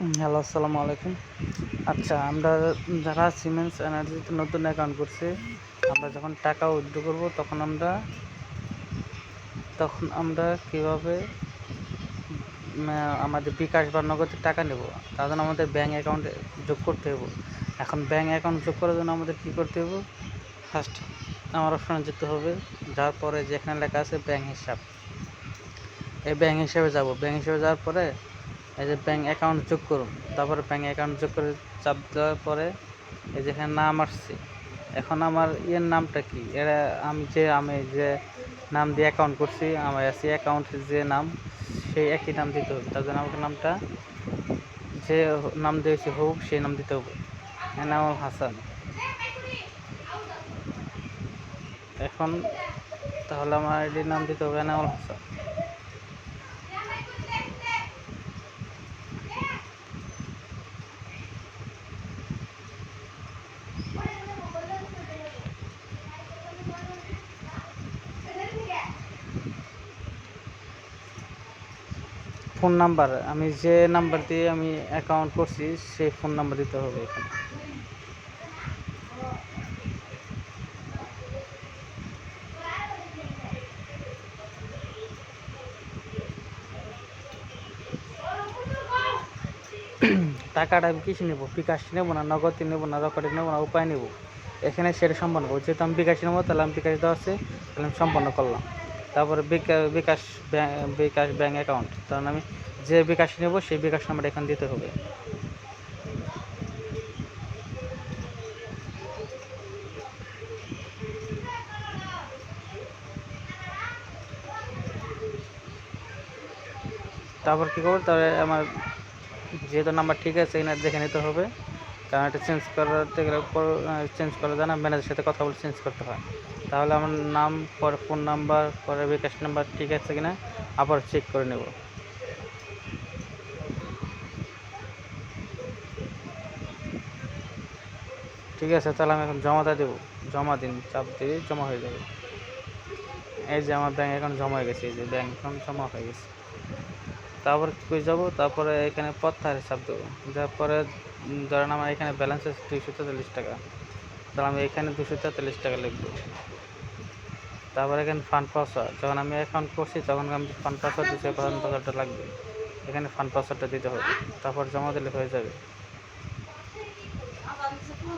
Hello, আসসালামু আলাইকুম। আচ্ছা আমরা যারা সিমেন্স এনার্জিতে নতুন অ্যাকাউন্ট করছি, আমরা যখন টাকা উইথড্র করব, তখন আমরা তখন আমরা কীভাবে আমাদের বিকাশ বা নগদে টাকা নেব? তার জন্য আমাদের ব্যাঙ্ক অ্যাকাউন্টে যোগ করতে হবে এখন ব্যাঙ্ক অ্যাকাউন্ট যোগ করার জন্য আমাদের কী করতে হবে ফার্স্ট আমার অপশানে যেতে হবে। যার পরে যেখানে লেখা আছে ব্যাঙ্ক হিসাব। এই ব্যাঙ্ক হিসাবে যাব। ব্যাঙ্ক হিসাবে যাওয়ার পরে এই যে ব্যাঙ্ক অ্যাকাউন্ট যোগ করুন। তারপরে ব্যাঙ্ক অ্যাকাউন্ট যোগ করে চাপ দেওয়ার পরে এই যেখানে নাম আসছে। এখন আমার ইয়ের নামটা কি? এরা আমি যে আমি যে নাম দিয়ে অ্যাকাউন্ট করছি, আমার আছে অ্যাকাউন্টের যে নাম, সেই একই নাম দিতে হবে। তার জন্য আমাকে নামটা যে নাম দিয়েছি হোক, সেই নাম দিতে হবে। এনামুল হাসান। এখন তাহলে আমার আইডির নাম দিতে হবে। এনামুল হাসান। ফোন নাম্বার, আমি যে নাম্বার দিয়ে আমি অ্যাকাউন্ট করছি, সেই ফোন নাম্বার দিতে হবে এখানে। টাকাটা আমি কিছু নেব? বিকাশ নেব না নগদে নেব না রকেটে নেব না উপায় নেব? এখানে সেটা সম্পন্ন করব। যেহেতু আমি বিকাশ নেব, তাহলে আমি বিকাশ দেওয়া আছে, তাহলে আমি সম্পন্ন করলাম। তারপরে বিকা- বিকাশ বিকাশ ব্যাঙ্ক অ্যাকাউন্ট। কারণ আমি যে বিকাশ নেব, সেই বিকাশ নাম্বার এখানে দিতে হবে। তারপর কী করব? তাহলে আমার যেহেতু নাম্বার ঠিক আছে, এখানে দেখে নিতে হবে। কারণ এটা চেঞ্জ করাতে গেলে চেঞ্জ করা যায় না ম্যানেজারের সাথে কথা বলে চেঞ্জ করতে হয়। তাহলে আমার নাম, পরে ফোন নাম্বার পরে বিকাশ নাম্বার ঠিক আছে কিনা, আবার চেক করে নেব। ঠিক আছে, তাহলে আমি এখন জমাটা দেবো। জমা দিন, চাপ দিয়ে জমা হয়ে যাবে। এই যে আমার ব্যাঙ্ক অ্যাকাউন্ট জমা হয়ে গেছে, এই যে ব্যাঙ্ক অ্যাকাউন্ট জমা হয়ে গেছে। তারপর কুইজ যাব? তারপরে এখানে পত্তার হিসাব দেবো। তারপরে ধরেন আমার এখানে ব্যালেন্স আছে দুইশো তেতাল্লিশ টাকা। তাহলে আমি এখানে দুশো তেতাল্লিশ টাকা লিখব। তারপরে এখানে ফান্ড পাসওয়ার্ড যখন আমি অ্যাকাউন্ট করছি, তখন আমি ফান্ড পাসওয়ার্ড দিচ্ছি ফান্ড পাসওয়ার্ডটা লাগবে। এখানে ফান্ড পাসওয়ার্ডটা দিতে হবে। তারপর জমা দিলে হয়ে যাবে।